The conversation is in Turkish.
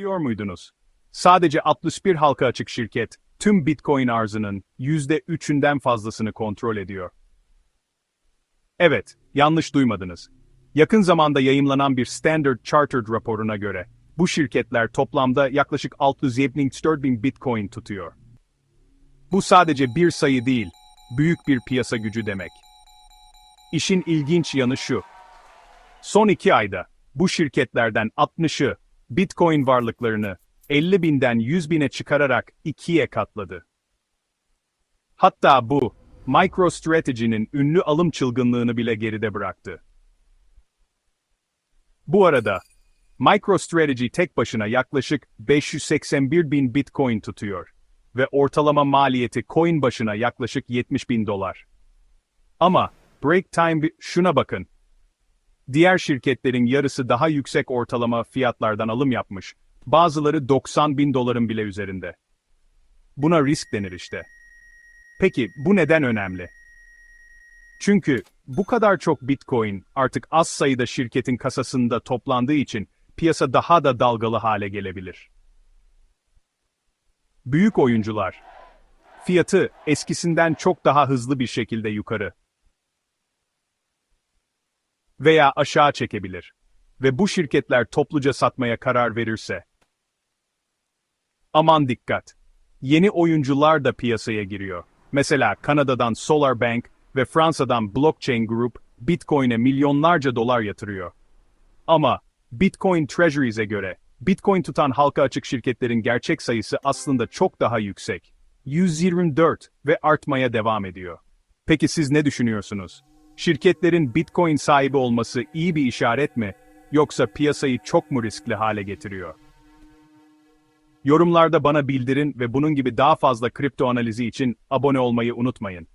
Biliyor muydunuz? Sadece 61 halka açık şirket, tüm Bitcoin arzının %3'ünden fazlasını kontrol ediyor. Evet, yanlış duymadınız. Yakın zamanda yayımlanan bir Standard Chartered raporuna göre, bu şirketler toplamda yaklaşık 674 bin Bitcoin tutuyor. Bu sadece bir sayı değil, büyük bir piyasa gücü demek. İşin ilginç yanı şu. Son iki ayda bu şirketlerden 60'ı Bitcoin varlıklarını 50 binden 100 bine çıkararak ikiye katladı. Hatta bu, MicroStrategy'nin ünlü alım çılgınlığını bile geride bıraktı. Bu arada, MicroStrategy tek başına yaklaşık 581 bin Bitcoin tutuyor ve ortalama maliyeti coin başına yaklaşık 70 bin dolar. Ama, break time şuna bakın. Diğer şirketlerin yarısı daha yüksek ortalama fiyatlardan alım yapmış. Bazıları 90 bin doların bile üzerinde. Buna risk denir işte. Peki bu neden önemli? Çünkü bu kadar çok Bitcoin artık az sayıda şirketin kasasında toplandığı için piyasa daha da dalgalı hale gelebilir. Büyük oyuncular fiyatı eskisinden çok daha hızlı bir şekilde yukarı veya aşağı çekebilir ve bu şirketler topluca satmaya karar verirse aman dikkat. Yeni oyuncular da piyasaya giriyor. Mesela Kanada'dan SolarBank ve Fransa'dan Blockchain Group Bitcoin'e milyonlarca dolar yatırıyor. Ama Bitcoin Treasury's'e göre Bitcoin tutan halka açık şirketlerin gerçek sayısı aslında çok daha yüksek. 124 ve artmaya devam ediyor. Peki siz ne düşünüyorsunuz? Şirketlerin Bitcoin sahibi olması iyi bir işaret mi yoksa piyasayı çok mu riskli hale getiriyor? Yorumlarda bana bildirin ve bunun gibi daha fazla kripto analizi için abone olmayı unutmayın.